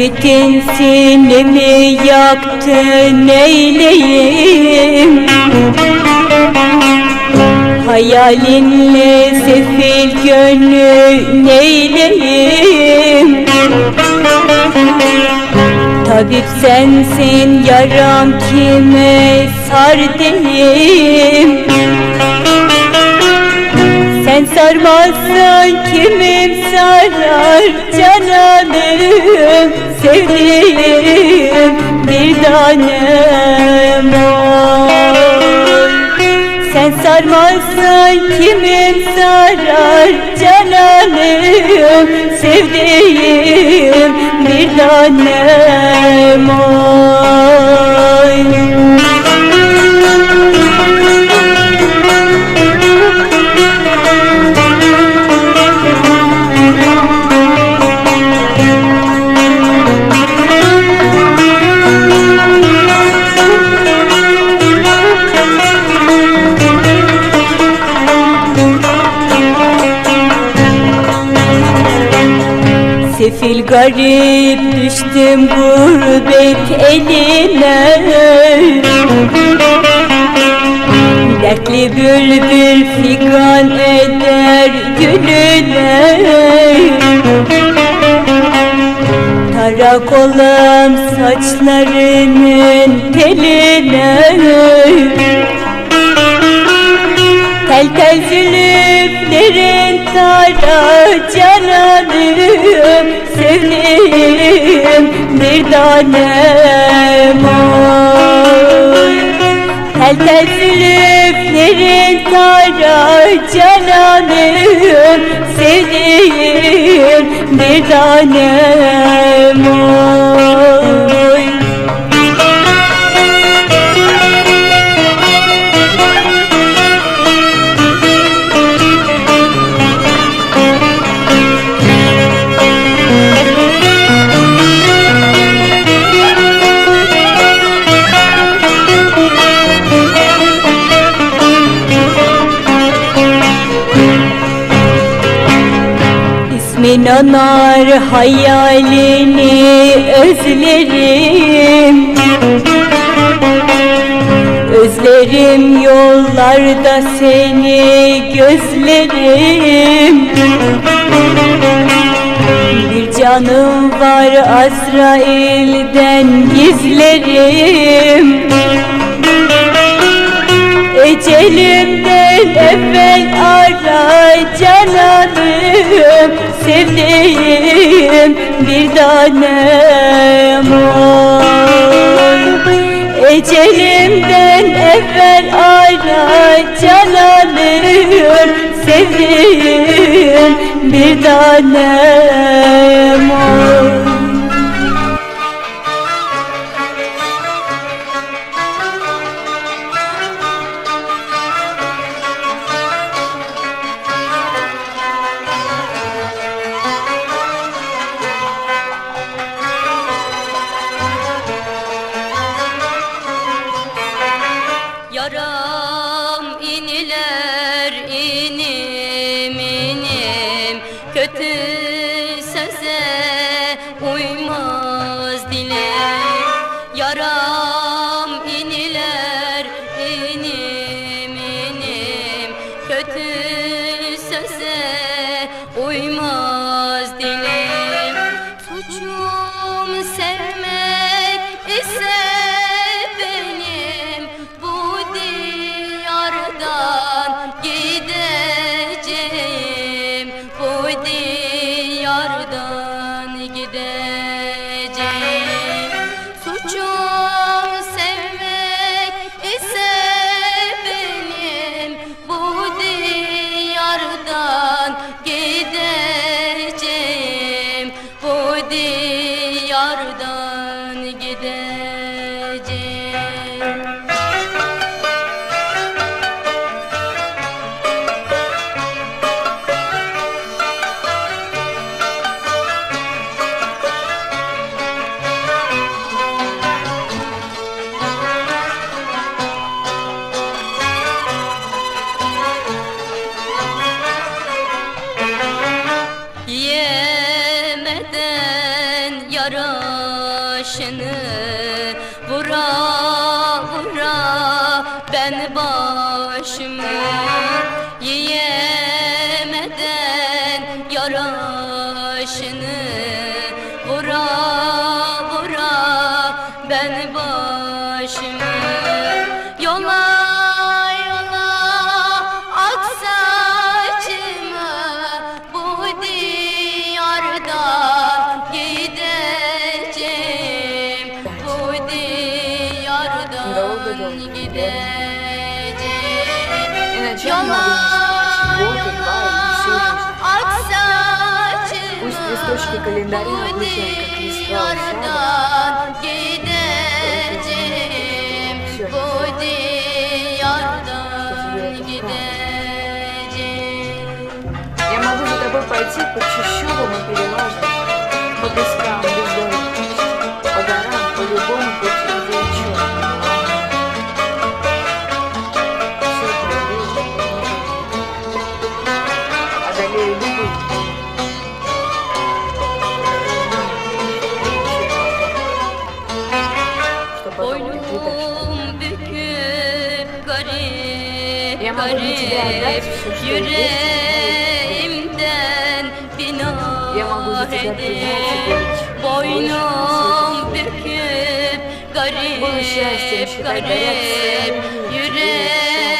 Hasretin sinemi yaktı neyleyim? Hayalinle sefil gönlü neyleyim? Tabip sensin yaram kime sar diyeyim? Sen sarmazsan kimim sarar cananım Sevdiğim bir tanem Sen sarmazsan kimim sarar cananım? Sevdiğim bir tanem garip düştüm gurbet eline. Dertli bülbül figan eder gülüne. Tarak olam saçlarının teline Tel tel zülüflerin tara cananım? Sevdiğim bir tanem oy Tel tel zülüflerin tara cananım? Sevdiğim bir tanem oy İsmin anar hayalini özlerim. Özlerim yollarda seni gözlerim. Bir canım var Azrail'den gizlerim. Ecelimden evvel ara cananım Sevdiğim bir tanem oy Ecelimden evvel ara cananım Sevdiğim bir tanem oy gideceğim. Suçum sevmek bu diyardan gideceğim. Bu diyardan dertten yaraşını vura vura ben başımı yiyemeden yaraşını листочки календаря обычные, как листва усадок. Я могу за тобой пойти по чищобам garip yüreğimden günah edip boynum büküp garip garip yüreğimden